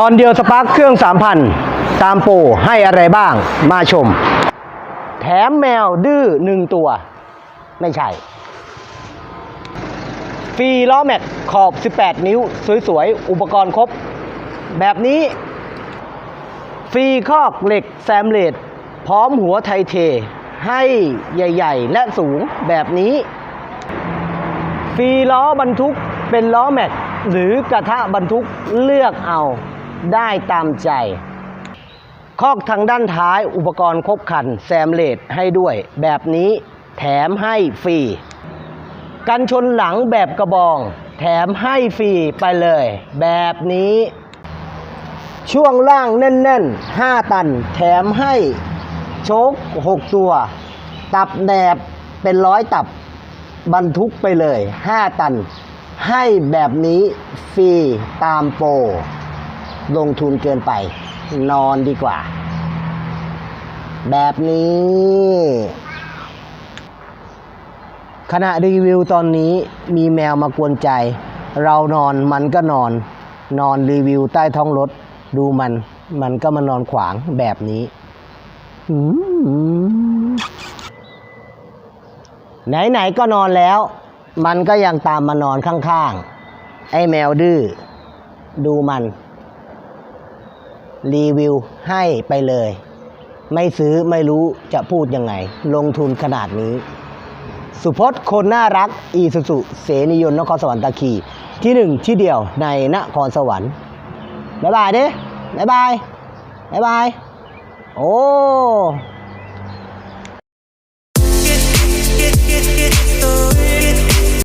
ตอนเดียวสปาร์คเครื่อง 3,000 ตามโปรให้อะไรบ้างมาชม แถมแมวดื้อหนึ่งตัว ไม่ใช่ ฟรีล้อแม็กขอบ 18 นิ้ว สวยๆ อุปกรณ์ครบ แบบนี้ ฟรีคอกเหล็กแซมเลดพร้อมหัวไทเท ให้ใหญ่ ๆ และสูงแบบนี้ ฟรีล้อบรรทุกเป็นล้อแม็กหรือกระทะบรรทุกเลือกเอา ได้ตามใจ คอกทางด้านท้ายอุปกรณ์ครบคันแซมเลดให้ด้วย แบบนี้แถมให้ฟรี กันชนหลังแบบกระบอง แถมให้ฟรีไปเลย แบบนี้ ช่วงล่างแน่นๆ 5 ตัน แถมให้โชค6ตัว ตับแหนบเป็นร้อยตับบรรทุกไปเลย 5 ตัน ให้แบบนี้ฟรีตามโปร ลงทุนเกินไป นอนดีกว่า แบบนี้ ขณะรีวิวตอนนี้มีแมวมากวนใจ เรานอนมันก็นอน นอนรีวิวใต้ท้องรถ ดูมัน มันก็มานอนขวางแบบนี้อืมไหนๆก็นอนแล้ว มันก็ยังตามมานอนข้างๆ ไอ้แมวดื้อ ดูมัน รีวิวให้ไปเลย ไม่ซื้อไม่รู้จะพูดยังไง ลงทุนขนาดนี้ สุพจน์คนน่ารัก อีสุสุเสนิยนนครสวรรค์ตะคีที่หนึ่งที่เดียวในนครสวรรค์บ๊ายบายดิบ๊ายบายบ๊ายบาย โอ้